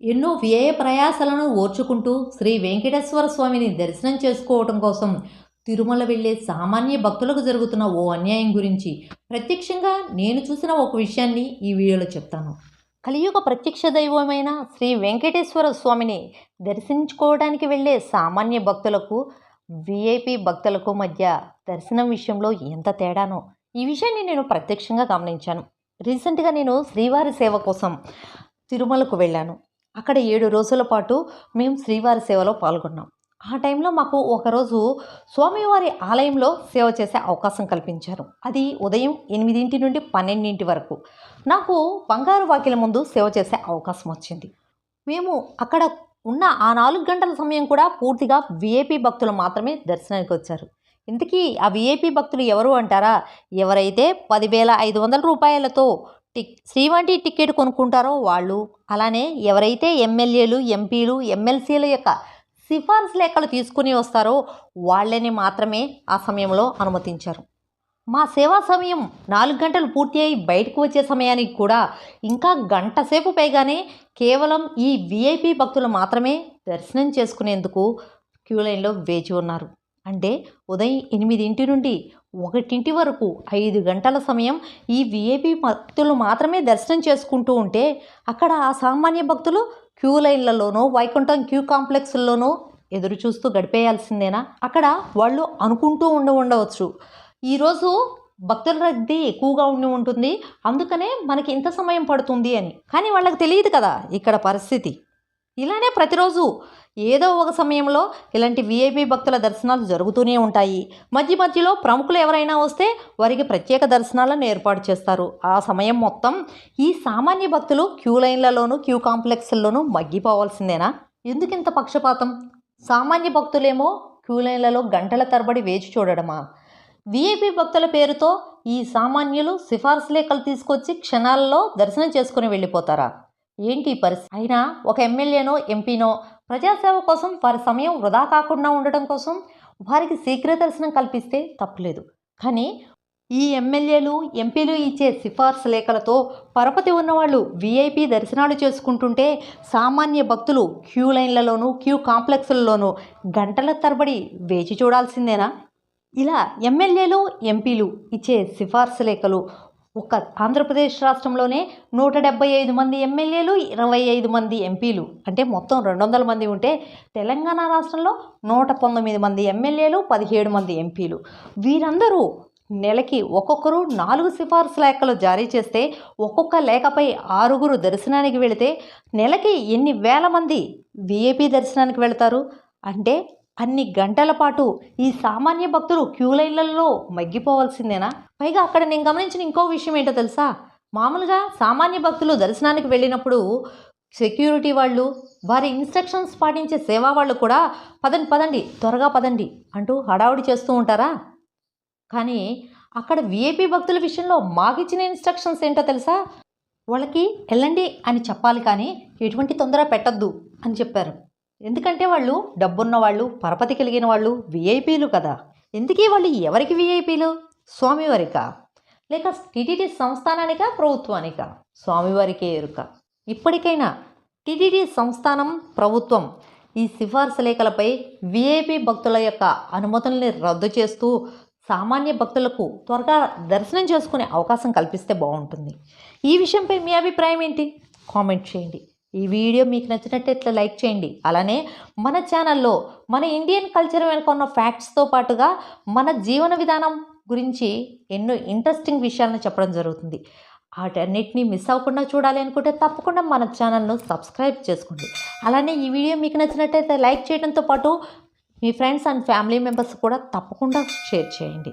ఎన్నో వ్యయ ప్రయాసాలను ఓర్చుకుంటూ శ్రీ వెంకటేశ్వర స్వామిని దర్శనం చేసుకోవటం కోసం తిరుమల వెళ్ళే సామాన్య భక్తులకు జరుగుతున్న ఓ అన్యాయం గురించి ప్రత్యక్షంగా నేను చూసిన ఒక విషయాన్ని ఈ వీడియోలో చెప్తాను. కలియుగ ప్రత్యక్ష దైవమైన శ్రీ వెంకటేశ్వర స్వామిని దర్శించుకోవడానికి వెళ్ళే సామాన్య భక్తులకు విఐపి భక్తులకు మధ్య దర్శనం విషయంలో ఎంత తేడానో ఈ విషయాన్ని నేను ప్రత్యక్షంగా గమనించాను. రీసెంట్గా నేను శ్రీవారి సేవ కోసం తిరుమలకు వెళ్ళాను. అక్కడ ఏడు రోజుల పాటు మేము శ్రీవారి సేవలో పాల్గొన్నాం. ఆ టైంలో మాకు ఒకరోజు స్వామివారి ఆలయంలో సేవ చేసే అవకాశం కల్పించారు. అది ఉదయం ఎనిమిదింటి నుండి పన్నెండింటి వరకు. నాకు బంగారు వాకిల ముందు సేవ చేసే అవకాశం వచ్చింది. మేము అక్కడ ఉన్న ఆ నాలుగు గంటల సమయం కూడా పూర్తిగా విఐపి భక్తులు మాత్రమే దర్శనానికి వచ్చారు. ఇంతకీ ఆ విఐపీ భక్తులు ఎవరు అంటారా? ఎవరైతే పదివేల ఐదు వందల రూపాయలతో టిక్ శ్రీవంటి టికెట్ కొనుక్కుంటారో వాళ్ళు. అలానే ఎవరైతే ఎమ్మెల్యేలు ఎంపీలు ఎమ్మెల్సీల యొక్క సిఫార్సు లేఖలు తీసుకుని వస్తారో వాళ్ళని మాత్రమే ఆ సమయంలో అనుమతించారు. మా సేవా సమయం నాలుగు గంటలు పూర్తి అయి బయటకు వచ్చే సమయానికి కూడా ఇంకా గంట సేపు పైగానే కేవలం ఈ విఐపి భక్తులు మాత్రమే దర్శనం చేసుకునేందుకు క్యూ లైన్లో వేచి ఉన్నారు. అంటే ఉదయం ఎనిమిదింటి నుండి ఒకటింటి వరకు ఐదు గంటల సమయం ఈ విఐపి భక్తులు మాత్రమే దర్శనం చేసుకుంటూ ఉంటే అక్కడ ఆ సామాన్య భక్తులు క్యూ లైన్లలోనో వైకుంఠం క్యూ కాంప్లెక్స్లోనో ఎదురు చూస్తూ గడిపేయాల్సిందేనా? అక్కడ వాళ్ళు అనుకుంటూ ఉండ ఉండవచ్చు. ఈరోజు భక్తుల రద్దీ ఎక్కువగా ఉండి ఉంటుంది. అందుకనే మనకి ఇంత సమయం పడుతుంది అని. కానీ వాళ్ళకి తెలియదు కదా ఇక్కడ పరిస్థితి. ఇలానే ప్రతిరోజు ఏదో ఒక సమయంలో ఇలాంటి విఐపి భక్తుల దర్శనాలు జరుగుతూనే ఉంటాయి. మధ్య మధ్యలో ప్రముఖులు ఎవరైనా వస్తే వారికి ప్రత్యేక దర్శనాలను ఏర్పాటు చేస్తారు. ఆ సమయం మొత్తం ఈ సామాన్య భక్తులు క్యూ లైన్లలోనూ క్యూ కాంప్లెక్స్లలోనూ మగ్గిపోవాల్సిందేనా? ఎందుకింత పక్షపాతం? సామాన్య భక్తులేమో క్యూ లైన్లలో గంటల తరబడి వేచి చూడడమా? విఐపి భక్తుల పేరుతో ఈ సామాన్యులు సిఫార్సు లేఖలు తీసుకొచ్చి క్షణాల్లో దర్శనం చేసుకుని వెళ్ళిపోతారా? ఏంటి పరిస్థితి? అయినా ఒక ఎమ్మెల్యేనో ఎంపీనో ప్రజాసేవ కోసం వారి సమయం వృధా కాకుండా ఉండటం కోసం వారికి శీఘ్ర దర్శనం కల్పిస్తే తప్పులేదు. కానీ ఈ ఎమ్మెల్యేలు ఎంపీలు ఇచ్చే సిఫార్సు లేఖలతో పరపతి ఉన్నవాళ్ళు విఐపి దర్శనాలు చేసుకుంటుంటే సామాన్య భక్తులు క్యూ లైన్లలోనూ క్యూ కాంప్లెక్స్లలోనూ గంటల తరబడి వేచి చూడాల్సిందేనా? ఇలా ఎమ్మెల్యేలు ఎంపీలు ఇచ్చే సిఫార్సు లేఖలు ఒక ఆంధ్రప్రదేశ్ రాష్ట్రంలోనే నూట డెబ్బై ఐదు మంది ఎమ్మెల్యేలు ఇరవై ఐదు మంది ఎంపీలు. అంటే మొత్తం రెండు వందల మంది ఉంటే తెలంగాణ రాష్ట్రంలో నూట పంతొమ్మిది మంది ఎమ్మెల్యేలు పదిహేడు మంది ఎంపీలు. వీరందరూ నెలకి ఒక్కొక్కరు నాలుగు సిఫార్సు లేఖలు జారీ చేస్తే ఒక్కొక్క లేఖపై ఆరుగురు దర్శనానికి వెళితే నెలకి ఎన్ని వేల మంది విఏపీ దర్శనానికి వెళతారు? అంటే అన్ని గంటల పాటు ఈ సామాన్య భక్తులు క్యూ లైన్లలో మగ్గిపోవాల్సిందేనా? పైగా అక్కడ నేను గమనించిన ఇంకో విషయం ఏంటో తెలుసా? మామూలుగా సామాన్య భక్తులు దర్శనానికి వెళ్ళినప్పుడు సెక్యూరిటీ వాళ్ళు వారి ఇన్స్ట్రక్షన్స్ పాటించే సేవా వాళ్ళు కూడా పదండి పదండి త్వరగా పదండి అంటూ హడావుడి చేస్తూ ఉంటారా? కానీ అక్కడ విఐపి భక్తుల విషయంలో మాకిచ్చిన ఇన్స్ట్రక్షన్స్ ఏంటో తెలుసా? వాళ్ళకి వెళ్ళండి అని చెప్పాలి కానీ ఎటువంటి తొందర పెట్టద్దు అని చెప్పారు. ఎందుకంటే వాళ్ళు డబ్బున్న వాళ్ళు పరపతి కలిగిన వాళ్ళు విఐపీలు కదా. ఎందుకీ వాళ్ళు ఎవరికి విఐపీలు స్వామివారికా. లేక టీటీడీ సంస్థానానికా ప్రభుత్వానికా? స్వామివారికే ఎరుక. ఇప్పటికైనా టీటీడీ సంస్థానం ప్రభుత్వం ఈ సిఫార్సు లేఖలపై విఐపి భక్తుల యొక్క అనుమతుల్ని రద్దు చేస్తూ సామాన్య భక్తులకు త్వరగా దర్శనం చేసుకునే అవకాశం కల్పిస్తే బాగుంటుంది. ఈ విషయంపై మీ అభిప్రాయం ఏంటి? కామెంట్ చేయండి. ఈ వీడియో మీకు నచ్చినట్లయితే లైక్ చేయండి. అలానే మన ఛానల్లో మన ఇండియన్ కల్చర్ వెనుక ఉన్న ఫ్యాక్ట్స్తో పాటుగా మన జీవన విధానం గురించి ఎన్నో ఇంట్రెస్టింగ్ విషయాలను చెప్పడం జరుగుతుంది. వాటన్నిటిని మిస్ అవ్వకుండా చూడాలి అనుకుంటే తప్పకుండా మన ఛానల్ను సబ్స్క్రైబ్ చేసుకోండి. అలానే ఈ వీడియో మీకు నచ్చినట్టయితే లైక్ చేయడంతో పాటు మీ ఫ్రెండ్స్ అండ్ ఫ్యామిలీ మెంబర్స్ కూడా తప్పకుండా షేర్ చేయండి.